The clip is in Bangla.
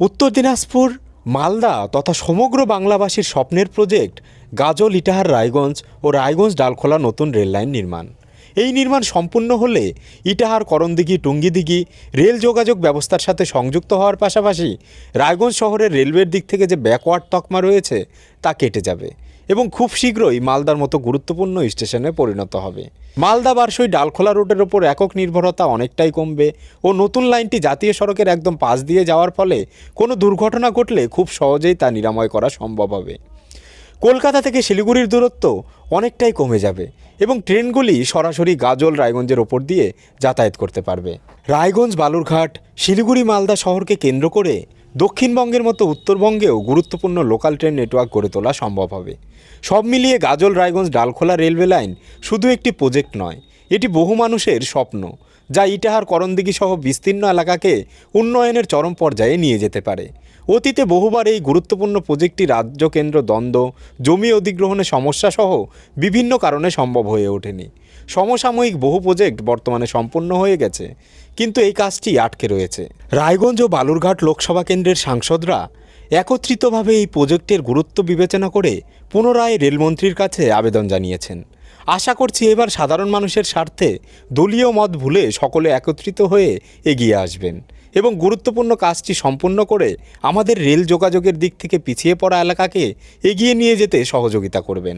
উত্তর দিনাজপুর, মালদা তথা সমগ্র বাংলাবাসীর স্বপ্নের প্রজেক্ট গাজল, ইটাহার, রায়গঞ্জ ও রায়গঞ্জ ডালখোলা নতুন রেললাইন নির্মাণ। এই নির্মাণ সম্পূর্ণ হলে ইটাহার, করণদিঘি, টুঙ্গিদিঘি রেল যোগাযোগ ব্যবস্থার সাথে সংযুক্ত হওয়ার পাশাপাশি রায়গঞ্জ শহরের রেলওয়ের দিক থেকে যে ব্যাকওয়ার্ড তকমা রয়েছে তা কেটে যাবে। এবং খুব শীঘ্রই মালদার মতো গুরুত্বপূর্ণ স্টেশনে পরিণত হবে। মালদা বারসই ডালখোলা রোডের ওপর একক নির্ভরতা অনেকটাই কমবে ও নতুন লাইনটি জাতীয় সড়কের একদম পাশ দিয়ে যাওয়ার ফলে কোনো দুর্ঘটনা ঘটলে খুব সহজেই তা নিরাময় করা সম্ভব হবে। কলকাতা থেকে শিলিগুড়ির দূরত্ব অনেকটাই কমে যাবে এবং ট্রেনগুলি সরাসরি গাজল রায়গঞ্জের ওপর দিয়ে যাতায়াত করতে পারবে। রায়গঞ্জ, বালুরঘাট, শিলিগুড়ি, মালদা শহরকে কেন্দ্র করে দক্ষিণবঙ্গের মতো উত্তরবঙ্গেও গুরুত্বপূর্ণ লোকাল ট্রেন নেটওয়ার্ক গড়ে তোলা সম্ভব হবে। সব মিলিয়ে গাজল, রায়গঞ্জ, ডালখোলা রেলওয়ে লাইন শুধু একটি প্রজেক্ট নয়, এটি বহু মানুষের স্বপ্ন, যা ইটাহার, করণদিঘি সহ বিস্তীর্ণ এলাকাকে উন্নয়নের চরম পর্যায়ে নিয়ে যেতে পারে। অতীতে বহুবার এই গুরুত্বপূর্ণ প্রজেক্টটি রাজ্য কেন্দ্র দ্বন্দ্ব, জমি অধিগ্রহণের সমস্যা সহ বিভিন্ন কারণে সম্ভব হয়ে ওঠেনি। সমসাময়িক বহু প্রজেক্ট বর্তমানে সম্পূর্ণ হয়ে গেছে, কিন্তু এই কাজটি আটকে রয়েছে। রায়গঞ্জ ও বালুরঘাট লোকসভা কেন্দ্রের সাংসদরা একত্রিতভাবে এই প্রজেক্টের গুরুত্ব বিবেচনা করে পুনরায় রেলমন্ত্রীর কাছে আবেদন জানিয়েছেন। আশা করছি এবার সাধারণ মানুষের স্বার্থে দলীয় মত ভুলে সকলে একত্রিত হয়ে এগিয়ে আসবেন এবং গুরুত্বপূর্ণ কাজটি সম্পূর্ণ করে আমাদের রেল যোগাযোগের দিক থেকে পিছিয়ে পড়া এলাকাকে এগিয়ে নিয়ে যেতে সহযোগিতা করবেন।